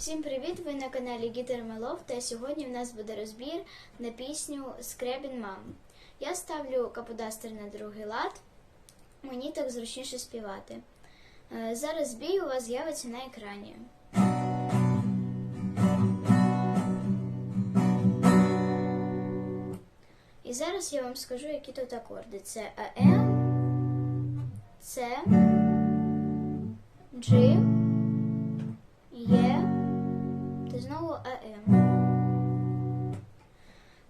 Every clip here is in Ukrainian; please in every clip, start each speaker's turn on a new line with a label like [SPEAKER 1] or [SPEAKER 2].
[SPEAKER 1] Всім привіт! Ви на каналі Гітер Мелов та сьогодні в нас буде розбір на пісню Скребін Мам. Я ставлю каподастер на другий лад, мені так зручніше співати. Е, Зараз бій у вас з'явиться на екрані. І зараз я вам скажу, які тут акорди. Це АМ, С, G, АМ.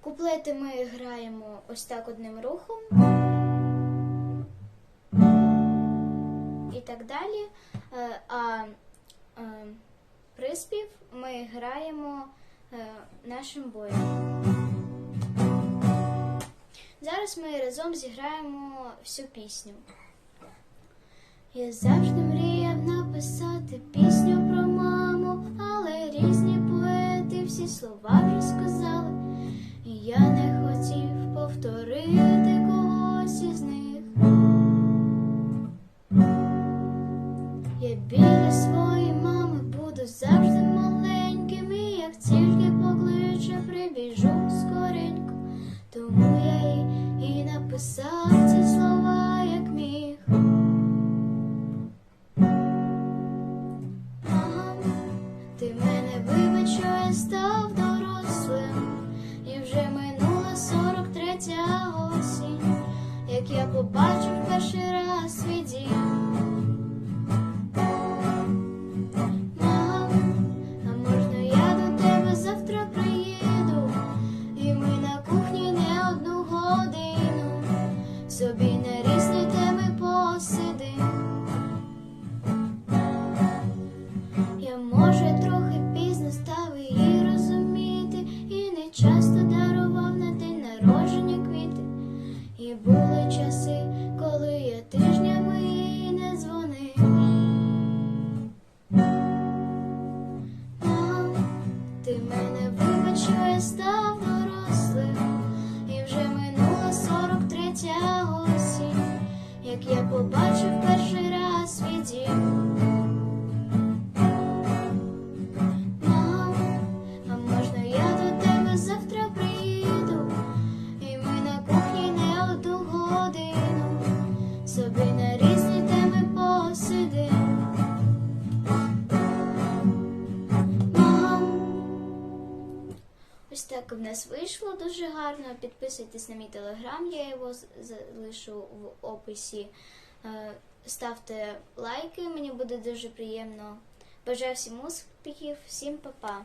[SPEAKER 1] Куплети ми граємо ось так одним рухом. І так далі. Е, А е, приспів ми граємо е, нашим боєм. Зараз ми разом зіграємо всю пісню. Я завжди мріяв написати пісню всі слова сказали. І я не хотів повторити когось із них. Я біля своєї мами буду завжди маленьким, і як тільки покличе, прибіжу скоренько. Тому я і, і написав ці слова, як міг. Ти мене вибач, що я став і вже минула 43 осінь, як я побачив перший раз свій дім. Собі на різні теми може ти мене вибач, що я став дорослим, і вже минула 43 осінь, як я побачив перший раз свій дім. А можна я до тебе завтра приїду, і ми на кухні не одну годину собі так в нас вийшло дуже гарно. Підписуйтесь на мій телеграм, я його залишу в описі. Е, Ставте лайки, мені буде дуже приємно. Бажаю всім успіхів, всім па-па!